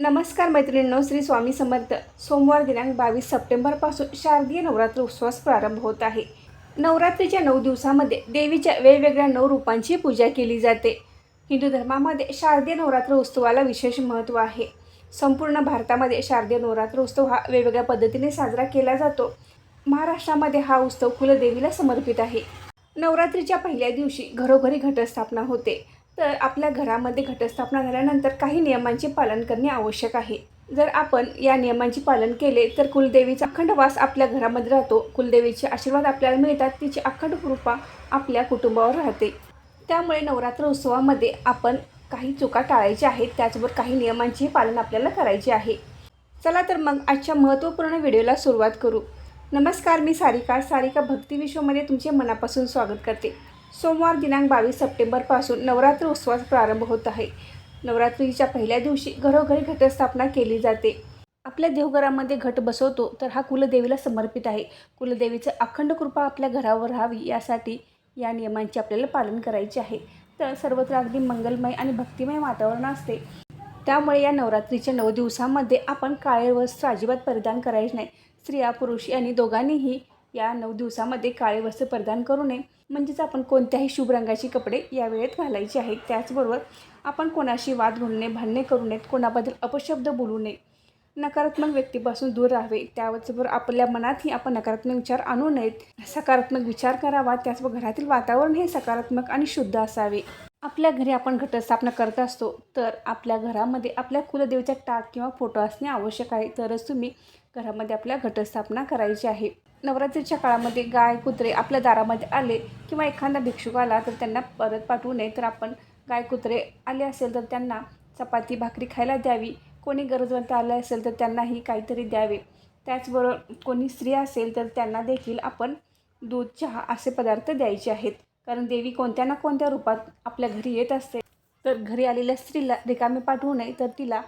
नमस्कार मैत्रिणींनो श्री स्वामी समर्थ. सोमवार दिनांक बावीस सप्टेंबरपासून शारदीय नवरात्र उत्सवास प्रारंभ होत आहे. नवरात्रीच्या नऊ दिवसामध्ये देवीच्या वेगवेगळ्या नऊ रूपांची पूजा केली जाते. हिंदू धर्मामध्ये शारदीय नवरात्र उत्सवाला विशेष महत्त्व आहे. संपूर्ण भारतामध्ये शारदीय नवरात्र उत्सव हा वेगवेगळ्या पद्धतीने साजरा केला जातो. महाराष्ट्रामध्ये हा उत्सव कुलदेवीला समर्पित आहे. नवरात्रीच्या पहिल्या दिवशी घरोघरी घटस्थापना होते. तर आपल्या घरामध्ये घटस्थापना झाल्यानंतर काही नियमांचे पालन करणे आवश्यक आहे. जर आपण या नियमांचे पालन केले तर कुलदेवीचा अखंड वास आपल्या घरामध्ये राहतो. कुलदेवीचे आशीर्वाद आपल्याला मिळतात. तिची अखंड कृपा आपल्या कुटुंबावर राहते. त्यामुळे नवरात्र उत्सवामध्ये आपण काही चुका टाळायच्या आहेत. त्याचबरोबर काही नियमांचेही पालन आपल्याला करायचे आहे. चला तर मग आजच्या महत्त्वपूर्ण व्हिडिओला सुरुवात करू. नमस्कार मी सारिका. सारिका भक्ती विश्वमध्ये तुमचे मनापासून स्वागत करते. सोमवार दिनांक बावीस सप्टेंबरपासून नवरात्र उत्सवास प्रारंभ होत आहे. नवरात्रीच्या पहिल्या दिवशी घरोघरी घटस्थापना केली जाते. आपल्या देवघरामध्ये घट बसवतो तर हा कुलदेवीला समर्पित आहे. कुलदेवीचं अखंड कृपा आपल्या घरावर राहावी यासाठी या नियमांचे आपल्याला पालन करायचे आहे. तर सर्वत्र अगदी मंगलमय आणि भक्तिमय वातावरण असते. त्यामुळे या नवरात्रीच्या नऊ दिवसामध्ये आपण काळे वस्त्र अजिबात परिधान करायचे नाही. स्त्रिया पुरुष यांनी दोघांनीही या नऊ दिवसामध्ये काळे वस्त्र परिधान करू नये. म्हणजेच आपण कोणत्याही शुभ रंगाचे कपडे या वेळेत घालायचे आहेत. त्याचबरोबर आपण कोणाशी वाद घालू नये भांडणे करू नयेत कोणाबद्दल अपशब्द बोलू नये. नकारात्मक व्यक्तीपासून दूर राहावे. त्याचबरोबर आपल्या मनातही आपण नकारात्मक विचार आणू नयेत. सकारात्मक विचार करावा. त्याचबरोबर घरातील वातावरण हे सकारात्मक आणि शुद्ध असावे. आपल्या घरी आपण घटस्थापना करत असतो तर आपल्या घरामध्ये आपल्या कुलदेवीचा टाक किंवा फोटो असणे आवश्यक आहे. तरच तुम्ही घरामध्ये आपल्या घटस्थापना करायची आहे. नवरात्रीच्या काळामध्ये गाय कुत्रे आपल्या दारामध्ये आले किंवा एखादा भिक्षुक आला तर त्यांना परत पाठवू नये. तर आपण गाय कुत्रे आले असेल तर त्यांना चपाती भाकरी खायला द्यावी. कोणी गरजवंत आलं असेल तर त्यांनाही काहीतरी द्यावे. त्याचबरोबर कोणी स्त्री असेल तर त्यांना देखील आपण दूध चहा असे पदार्थ द्यायचे आहेत. कारण देवी कोणत्या ना कोणत्या रूपात आपल्या घरी येत असते. तर घरी आलेल्या स्त्रीला रिकामे पाठवू नये तर तिला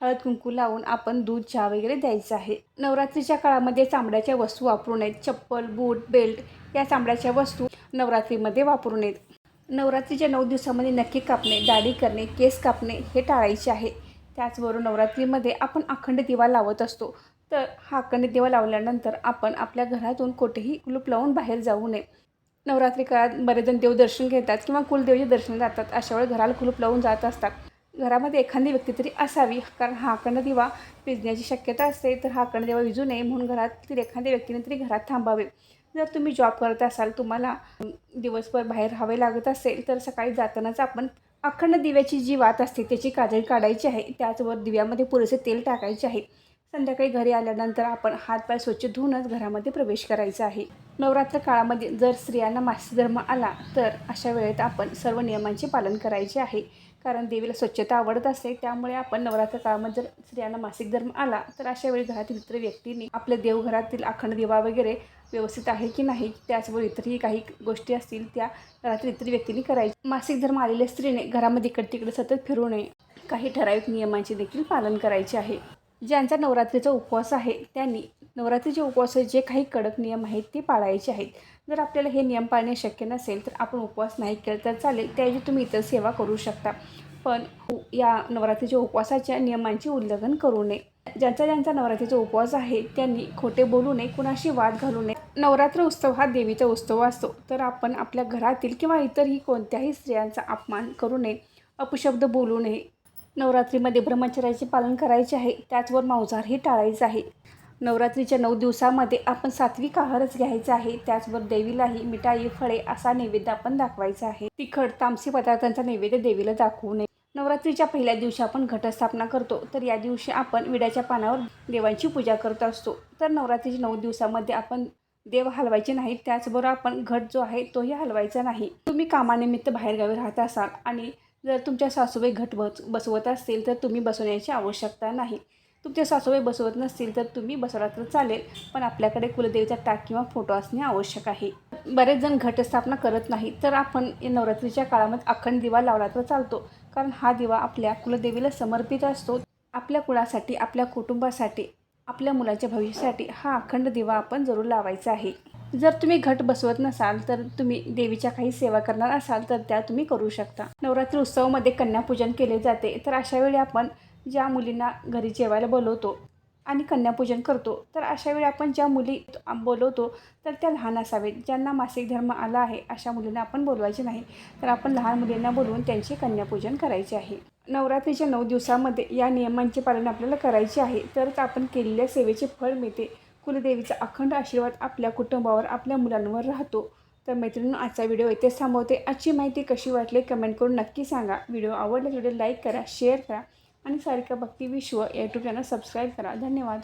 हळद कुंकू लावून आपण दूध चहा वगैरे द्यायचं आहे. नवरात्रीच्या काळामध्ये चांबड्याच्या वस्तू वापरू नयेत. चप्पल बूट बेल्ट या चांबड्याच्या वस्तू नवरात्रीमध्ये वापरू नयेत. नवरात्रीच्या नऊ दिवसामध्ये नक्की कापणे दाढी करणे केस कापणे हे टाळायचे आहे. त्याचबरोबर नवरात्रीमध्ये आपण अखंड दिवा लावत असतो. तर हा अखंड दिवा लावल्यानंतर आपण आपल्या घरातून कुठेही कुलूप लावून बाहेर जाऊ नये. नवरात्री काळात बरेच जण देवदर्शन घेतात किंवा कुलदेवीचे दर्शन जातात. अशा वेळी घराला कुलूप लावून जात असतात. घरामध्ये एखादी व्यक्ती तरी असावी कारण हा अखंड दिवा विजण्याची शक्यता असते तर हा अखंड दिवा विजू नये म्हणून घरातील एखाद्या व्यक्तीने तरी घरात थांबावे. जर तुम्ही जॉब करत असाल तुम्हाला दिवसभर बाहेर राहावे लागत असेल तर सकाळी जातानाच आपण अखंड दिव्याची जी वात असते त्याची काजळी काढायची आहे. त्याचवर दिव्यामध्ये पुरेसे तेल टाकायचे आहे. संध्याकाळी घरी आल्यानंतर आपण हातपाय स्वच्छ धुवूनच घरामध्ये प्रवेश करायचा आहे. नवरात्र काळामध्ये जर स्त्रियांना मासिक धर्म आला तर अशा वेळेत आपण सर्व नियमांचे पालन करायचे आहे. कारण देवीला स्वच्छता आवडत असते त्यामुळे आपण नवरात्र काळामध्ये जर स्त्रियांना मासिक धर्म आला तर अशा वेळी घरातील इतर व्यक्तींनी आपल्या देवघरातील अखंड दिवा वगैरे व्यवस्थित आहे की नाही त्याचबरोबर इतरही काही गोष्टी असतील त्या घरातील इतर व्यक्तींनी करायची मासिक धर्म आलेल्या स्त्रीने घरामध्ये इकडे तिकडे सतत फिरू नये. काही ठराविक नियमांचे देखील पालन करायचे आहे. ज्यांचा नवरात्रीचा उपवास आहे त्यांनी नवरात्रीचे उपवासाचे जे काही कडक नियम आहेत ते पाळायचे आहेत. जर आपल्याला हे नियम पाळणे शक्य नसेल तर आपण उपवास नाही केला तर चालेल. त्याऐवजी तुम्ही इतर सेवा करू शकता. पण हो, या नवरात्रीच्या उपवासाच्या नियमांचे उल्लंघन करू नये. ज्यांचा ज्यांचा नवरात्रीचा उपवास आहे त्यांनी खोटे बोलू नये कुणाशी वाद घालू नये. नवरात्र उत्सव हा देवीचा उत्सव असतो. तर आपण आपल्या घरातील किंवा इतरही कोणत्याही स्त्रियांचा अपमान करू नये. अपशब्द बोलू नये. नवरात्रीमध्ये ब्रह्मचर्याचे पालन करायचे आहे. त्याचवर मांसाहारही टाळायचं आहे. नवरात्रीच्या नऊ दिवसामध्ये आपण सात्विक आहारच घ्यायचा आहे. त्याचबरोबर देवीलाही मिठाई फळे असा नैवेद्य आपण दाखवायचा आहे. तिखट तामसी पदार्थांचा नैवेद्य देवीला दाखवू नये. नवरात्रीच्या पहिल्या दिवशी आपण घटस्थापना करतो. तर या दिवशी आपण विड्याच्या पानावर देवांची पूजा करत असतो. तर नवरात्रीच्या नऊ दिवसामध्ये आपण देव हलवायचे नाही. त्याचबरोबर आपण घट जो आहे तोही हलवायचा नाही. तुम्ही कामानिमित्त बाहेरगावी राहत असाल आणि जर तुमच्या सासूबाई घट बस बसवत असतील तर तुम्ही बसवण्याची आवश्यकता नाही. तुमच्या सासूबाई बसवत नसतील तर तुम्ही बसवला तर चालेल पण आपल्याकडे कुलदेवीचा टाक किंवा फोटो असणे आवश्यक आहे. बरेच जण घटस्थापना करत नाही तर आपण नवरात्रीच्या काळामध्ये अखंड दिवा लावला तर चालतो कारण हा दिवा आपल्या कुलदेवीला समर्पित असतो. आपल्या कुळासाठी आपल्या कुटुंबासाठी आपल्या मुलाच्या भविष्यासाठी हा अखंड दिवा आपण जरूर लावायचा आहे. जर तुम्ही घट बसवत नसाल तर तुम्ही देवीच्या काही सेवा करणार असाल तर त्या तुम्ही करू शकता. नवरात्री उत्सवामध्ये कन्यापूजन केले जाते. तर अशा वेळी आपण ज्या मुलींना घरी जेवायला बोलवतो आणि कन्यापूजन करतो तर अशा वेळी आपण ज्या मुली बोलवतो तर त्या लहान असावेत. ज्यांना मासिक धर्म आला आहे अशा मुलींना आपण बोलवायचे नाही. तर आपण लहान मुलींना बोलवून त्यांचे कन्यापूजन करायचे आहे. नवरात्रीच्या नऊ दिवसामध्ये या नियमांचे पालन आपल्याला करायचे आहे. तरच आपण केलेल्या सेवेचे फळ मिळते. कुलदेवीचा अखंड आशीर्वाद आपल्या कुटुंबावर आपल्या मुलांवर राहतो. तर मैत्रिणी आजचा व्हिडिओ इथेच थांबवते. आजची माहिती कशी वाटली कमेंट करून नक्की सांगा. व्हिडिओ आवडला व्हिडिओ लाईक करा शेअर करा आणि सारिका भक्ती विश्व या यूट्यूब चॅनल सबस्क्राईब करा. धन्यवाद.